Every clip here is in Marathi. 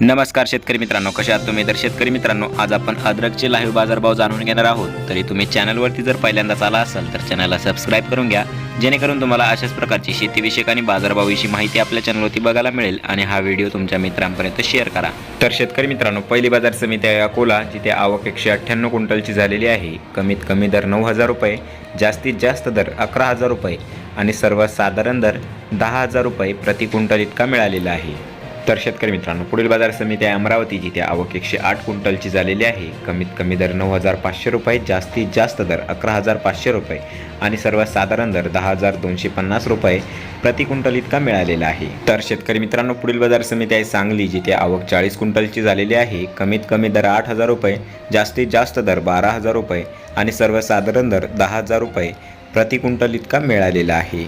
नमस्कार शेतकरी मित्रांनो कशा आहात तुम्ही? तर शेतकरी मित्रांनो आज आपण अद्रकचे लाईव्ह बाजारभाव जाणून घेणार आहोत. तरी तुम्ही चॅनलवरती जर पहिल्यांदाच आला असाल तर चॅनलला सबस्क्राईब करून घ्या. जेणेकरून तुम्हाला अशाच प्रकारची शेतीविषयक आणि बाजारभावाविषयी माहिती आपल्या चॅनलवरती बघायला मिळेल आणि हा व्हिडिओ तुमच्या मित्रांपर्यंत शेअर करा. तर शेतकरी मित्रांनो पहिली बाजार समिती आहे अकोला जिथे आवक एकशे अठ्ठ्याण्णव क्विंटलची झालेली आहे. कमीत कमी दर नऊ हजार रुपये जास्तीत जास्त दर अकरा हजार रुपये आणि सर्वसाधारण दर दहा हजार रुपये प्रति क्विंटल इतका मिळालेला आहे. तर शेतकरी मित्रांनो पुढील बाजार समिती आहे अमरावती जिथे आवक एकशे आठ क्विंटलची झालेली आहे. कमीत कमी दर नऊ हजार पाचशे रुपये जास्तीत जास्त दर अकरा हजार पाचशे रुपये आणि सर्वसाधारण दर दहा हजार दोनशे पन्नास रुपये प्रति क्विंटल इतका मिळालेला आहे. तर शेतकरी मित्रांनो पुढील बाजार समिती आहे सांगली जिथे आवक चाळीस क्विंटलची झालेली आहे. कमीत कमी दर आठ हजार रुपये जास्तीत जास्त दर बारा हजार रुपये आणि सर्वसाधारण दर दहा हजार रुपये प्रति क्विंटल इतका मिळालेला आहे.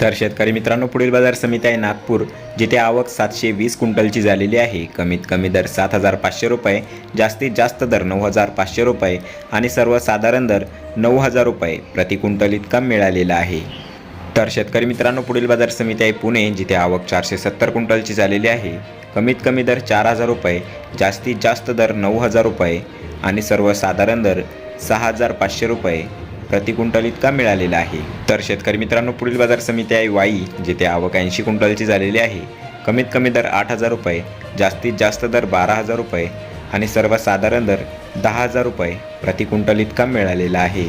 तर शेतकरी मित्रांनो पुढील बाजार समिती आहे नागपूर जिथे आवक सातशे वीस क्विंटलची झालेली आहे. कमीत कमी दर सात हजार पाचशे रुपये जास्तीत जास्त दर नऊ हजार पाचशे रुपये आणि सर्वसाधारण दर नऊ हजार रुपये प्रति क्विंटल इतका मिळालेला आहे. तर शेतकरी मित्रांनो पुढील बाजार समिती आहे पुणे जिथे आवक चारशे सत्तर क्विंटलची झालेली आहे. कमीत कमी दर चार हजार रुपये जास्तीत जास्त दर नऊ हजार रुपये आणि सर्वसाधारण दर सहा हजार पाचशे रुपये प्रति क्विंटल इतका मिळालेला आहे. तर शेतकरी मित्रांनो पुढील बाजार समिती आहे वाई जिथे आवक ऐंशी क्विंटलची झालेली आहे. कमीत कमी दर आठ हजार रुपये जास्तीत जास्त दर बारा हजार रुपये आणि सर्वसाधारण दर दहा हजार रुपये प्रति क्विंटल इतका मिळालेला आहे.